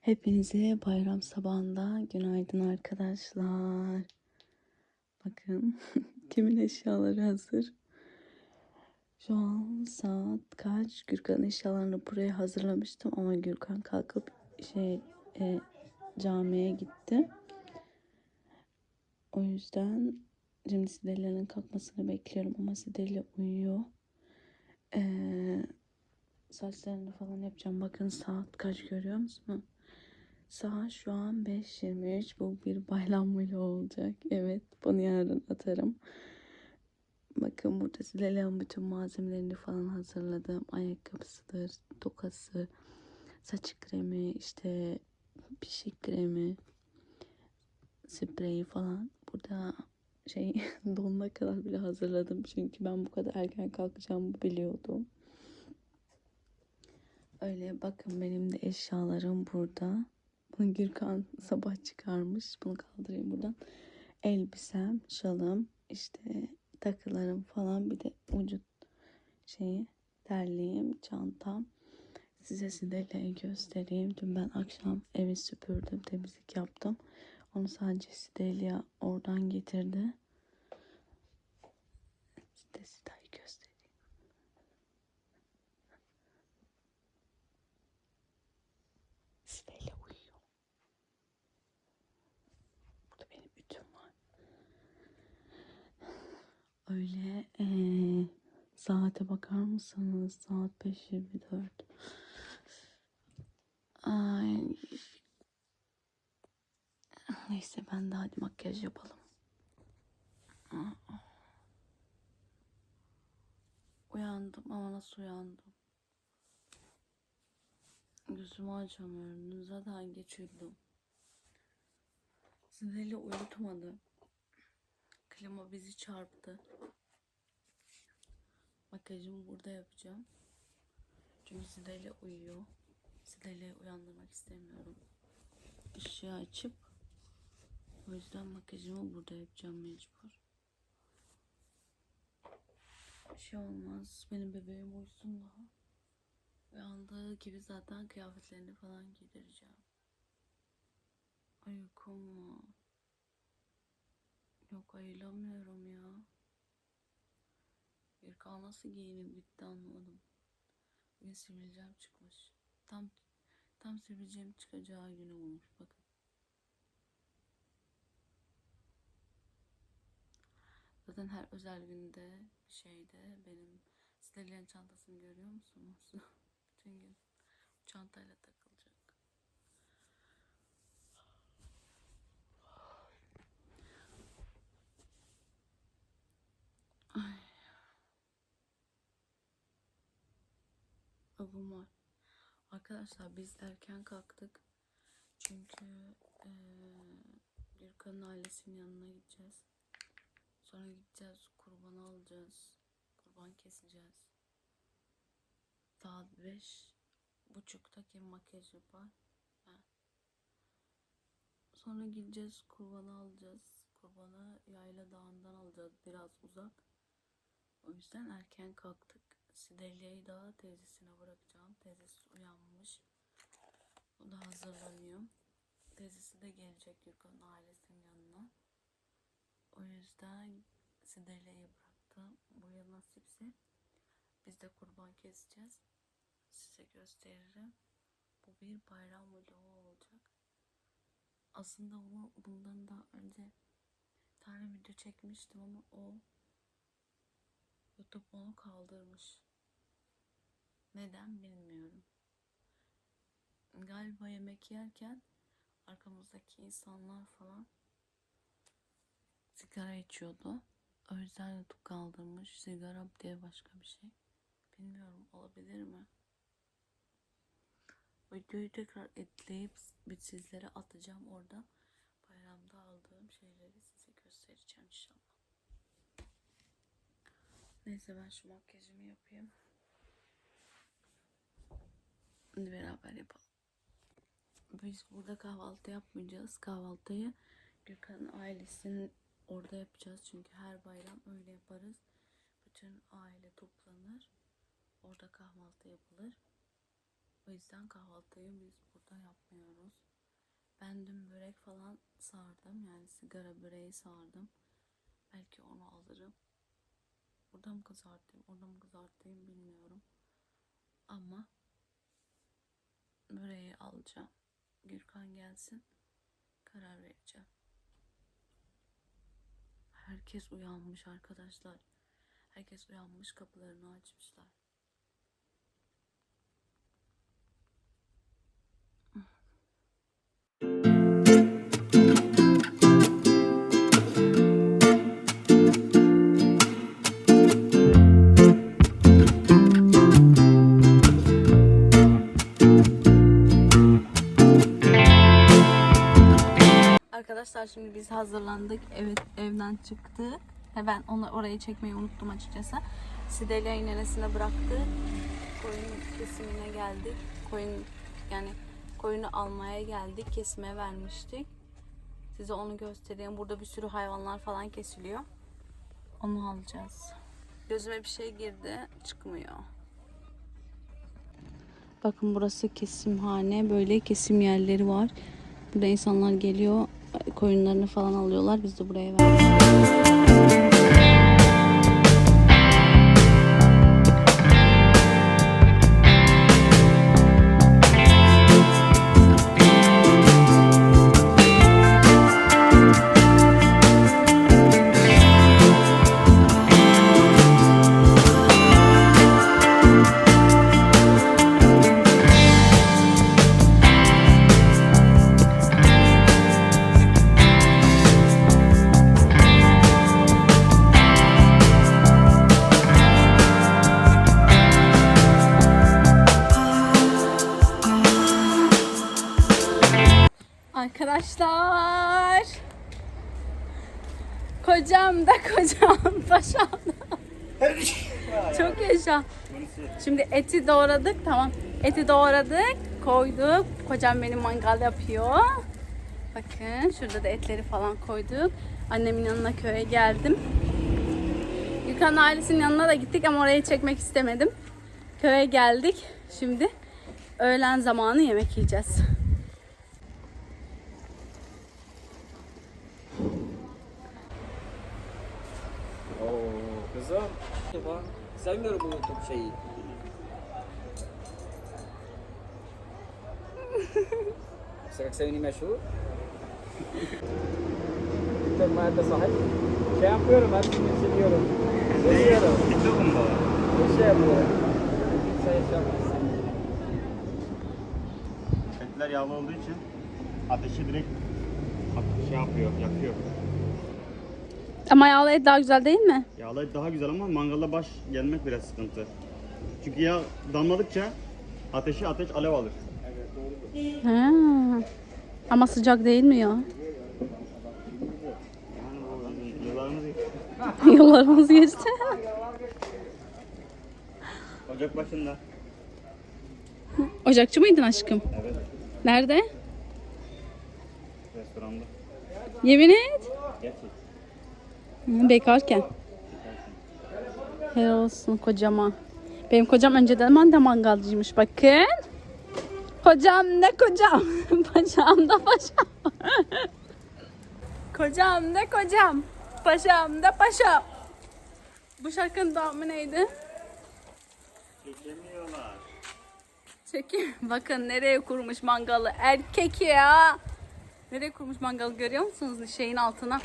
Hepinize bayram sabahında günaydın arkadaşlar. Bakın kimin eşyaları hazır. Şu an saat kaç? Gürkan eşyalarını buraya hazırlamıştım ama Gürkan kalkıp şey e, camiye gitti. O yüzden şimdi Sidelya'nın kalkmasını bekliyorum ama Sidelya uyuyor. Ee, saçlarını falan yapacağım. Bakın saat kaç görüyor musunuz? Saat şu an 5.23. Bu bir bayram vlogu olacak. Evet bunu yarın atarım. Bakın burada Sidelya'nın bütün malzemelerini falan hazırladım. Ayakkabısıdır, tokası, saç kremi, işte pişik kremi, spreyi falan. Burada şey donuna kadar bile hazırladım. Çünkü ben bu kadar erken kalkacağımı biliyordum. Öyle bakın benim de eşyalarım burada. Bunu Gürkan sabah çıkarmış. Bunu kaldırayım buradan. Elbisem, şalım, işte takılarım falan bir de ucu şeyi terliğim, çantam. Size Sidelya'yı göstereyim. Dün ben akşam evi süpürdüm, temizlik yaptım. Onu sadece Sidelya oradan getirdi. Sidelya'yı göstereyim. Sidelya uyuyor. Burada benim ütüm var. Öyle eee, saate bakar mısınız? Saat 5.24. Ay. Neyse ben de hadi makyaj yapalım. Uyandım ama nasıl uyandım? Gözümü açamıyorum. Zaten geç uyudum. Sizleri uyutmadı. Klima bizi çarptı. Makyajımı burada yapacağım. Çünkü Sideli uyuyor. Sideli'yi uyandırmak istemiyorum. Işığı açıp o yüzden makyajımı burada yapacağım mecbur. Bir şey olmaz. Benim bebeğim uyusun daha. Uyandığı gibi zaten kıyafetlerini falan giydireceğim. Uykum var. Yok ayılamıyorum ya. Yırkal nasıl giyinip bitti anlamadım. Bugün sivilcem çıkmış. Tam tam sivilcem çıkacağı günü olmuş bakın. Zaten her özel günde şeyde benim Stelian çantasını görüyor musunuz? Bütün gün çantayla takılacak. Ay. Uykum var. Arkadaşlar biz erken kalktık. Çünkü eee Gürkan'ın ailesinin yanına gideceğiz. Sonra gideceğiz kurbanı alacağız. Kurban keseceğiz. Saat beş buçukta kim makyaj yapar? Ben. Sonra gideceğiz kurbanı alacağız. Kurbanı Yayla Dağı'ndan alacağız. Biraz uzak. O yüzden erken kalktık. Sidelya'yı da teyzesine bırakacağım. Teyzesi uyanmış. O da hazırlanıyor. Teyzesi de gelecek Gürkan'ın ailesinin yanına. O yüzden Sidelya'yı bıraktım. Bu yıl nasipse biz de kurban keseceğiz. Size gösteririm. Bu bir bayram vlogu olacak. Aslında bunu bundan daha önce tane video çekmiştim ama o YouTube onu kaldırmış. Neden bilmiyorum. Galiba yemek yerken arkamızdaki insanlar falan sigara içiyordu. O yüzden YouTube kaldırmış. Sigara diye başka bir şey. Bilmiyorum olabilir mi? Videoyu tekrar ekleyip bir sizlere atacağım orada. Bayramda aldığım şeyleri size göstereceğim inşallah. Neyse ben şu makyajımı yapayım. Hadi beraber yapalım. Biz burada kahvaltı yapmayacağız. Kahvaltıyı Gürkan'ın ailesinin orada yapacağız. Çünkü her bayram öyle yaparız. Bütün aile toplanır. Orada kahvaltı yapılır. O yüzden kahvaltıyı biz burada yapmıyoruz. Ben dün börek falan sardım. Yani sigara böreği sardım. Belki onu alırım. Burada mı kızartayım, orada mı kızartayım bilmiyorum. Ama böreği alacağım. Gürkan gelsin. Karar vereceğim. Herkes uyanmış arkadaşlar. Herkes uyanmış kapılarını açmışlar. Arkadaşlar şimdi biz hazırlandık. Evet evden çıktı. He ben onu orayı çekmeyi unuttum açıkçası. Sidelya'yı neresine bıraktı. Koyun kesimine geldik. Koyun yani koyunu almaya geldik. Kesime vermiştik. Size onu göstereyim. Burada bir sürü hayvanlar falan kesiliyor. Onu alacağız. Gözüme bir şey girdi. Çıkmıyor. Bakın burası kesimhane. Böyle kesim yerleri var. Burada insanlar geliyor. Koyunlarını falan alıyorlar. Biz de buraya verdik. Arkadaşlar. Kocam da kocam paşam da. Çok yaşa. Şimdi eti doğradık tamam. Eti doğradık koyduk. Kocam benim mangal yapıyor. Bakın şurada da etleri falan koyduk. Annemin yanına köye geldim. Gülkan ailesinin yanına da gittik ama orayı çekmek istemedim. Köye geldik. Şimdi öğlen zamanı yemek yiyeceğiz. Kızım. Bak, sevmiyorum bu top şeyi. Sekarang saya ini meşhur. Tutmaya sahip. Şey yapıyorum, hepsini siliyorum. Siliyorum. Bir şey yapıyorum. Kimse şey yapmasın. Etler yağlı olduğu için ateşi direkt şey yapıyor, yakıyor. Ama yağlı et daha güzel değil mi? Yağlı et daha güzel ama mangalda baş gelmek biraz sıkıntı. Çünkü yağ damladıkça ateşi ateş alev alır. Ha. Ama sıcak değil mi ya? Yıllarımız Yollarımız geçti. Ocak başında. Ocakçı mıydın aşkım? Evet. Nerede? Restoranda. Yemin et. Gerçek. Bekarken. Helal olsun kocama. Benim kocam önceden de mangalcıymış bakın. Kocam ne kocam. Paşam da paşam. kocam ne kocam. Paşam da paşam. Bu şarkının devamı neydi? Çekemiyorlar. Çekim. Bakın nereye kurmuş mangalı. Erkek ya. Nereye kurmuş mangalı görüyor musunuz? Şeyin altına.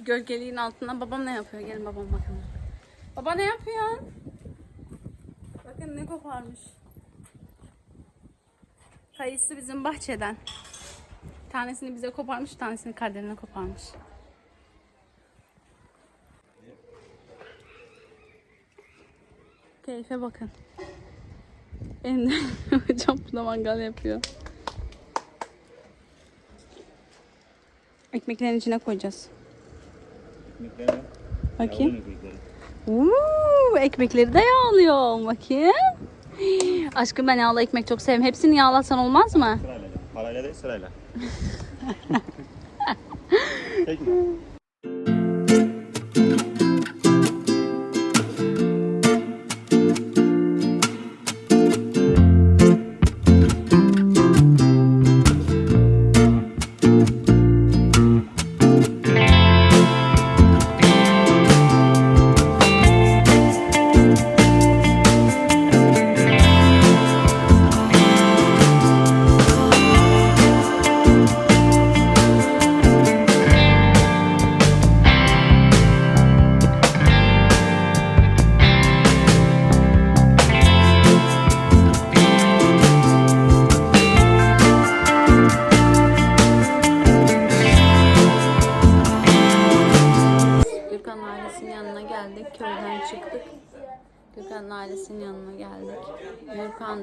Gölgeliğin altına. Babam ne yapıyor? Gelin babam bakın. Baba ne yapıyor? Bakın ne koparmış. Kayısı bizim bahçeden. Tanesini bize koparmış, tanesini kaderine koparmış. Keyfe bakın. Hocam burada mangal yapıyor. Ekmeklerin içine koyacağız. Ekmekleri. Bakayım. Yağlı ekmekleri. Uuu, ekmekleri de yağlıyor. Bakayım. Aşkım ben yağlı ekmek çok seviyorum. Hepsini yağlasan olmaz mı? Sırayla. Parayla değil sırayla.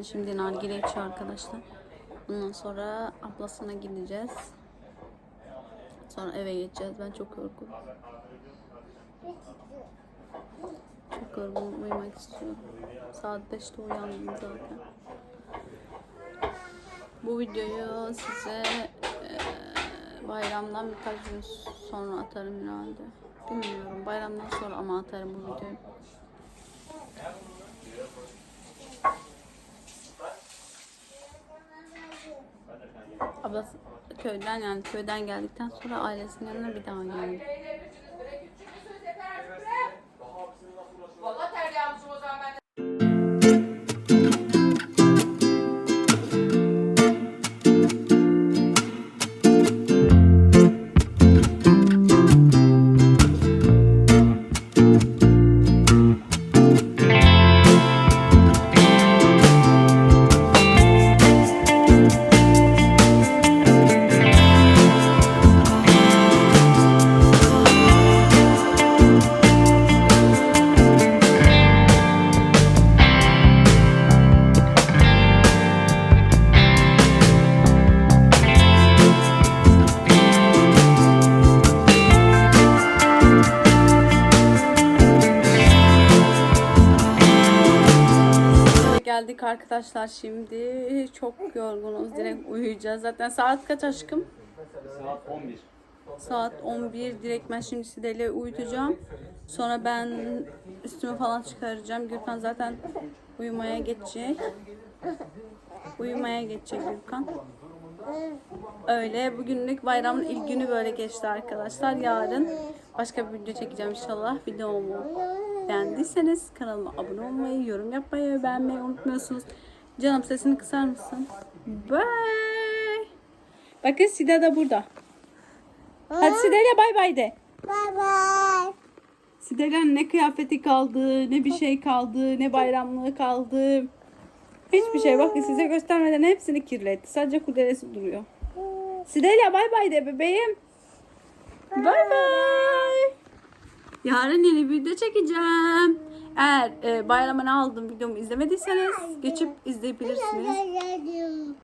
Gürkan şimdi nargile içiyor arkadaşlar. Ondan sonra ablasına gideceğiz. Sonra eve geçeceğiz. Ben çok yorgunum. Çok yorgunum. Uyumak istiyorum. Saat 5'te uyandım zaten. Bu videoyu size eee, bayramdan birkaç gün sonra atarım herhalde. Bilmiyorum. Bayramdan sonra ama atarım bu videoyu. Ablası köyden yani köyden geldikten sonra ailesinin yanına bir daha geldi. Geldik arkadaşlar şimdi. Çok yorgunuz. Direkt uyuyacağız. Zaten saat kaç aşkım? Saat 11. Saat 11. Direkt ben şimdi Sidel'i uyutacağım. Sonra ben üstümü falan çıkaracağım. Gürkan zaten uyumaya geçecek. Uyumaya geçecek Gürkan. Öyle. Bugünlük bayramın ilk günü böyle geçti arkadaşlar. Yarın başka bir video çekeceğim inşallah. Videomu beğendiyseniz kanalıma abone olmayı, yorum yapmayı ve beğenmeyi unutmuyorsunuz. Canım sesini kısar mısın? Bye. Bakın Sida da burada. Hadi Sida'yla bay bay de. Bye bye. Sida'nın ne kıyafeti kaldı, ne bir şey kaldı, ne bayramlığı kaldı. Hiçbir şey. Bakın size göstermeden hepsini kirletti. Sadece kudelesi duruyor. Sida'yla bay bay de bebeğim. Bay bay. Yarın yeni video çekeceğim. Eğer e, bayramını aldım videomu izlemediyseniz geçip izleyebilirsiniz.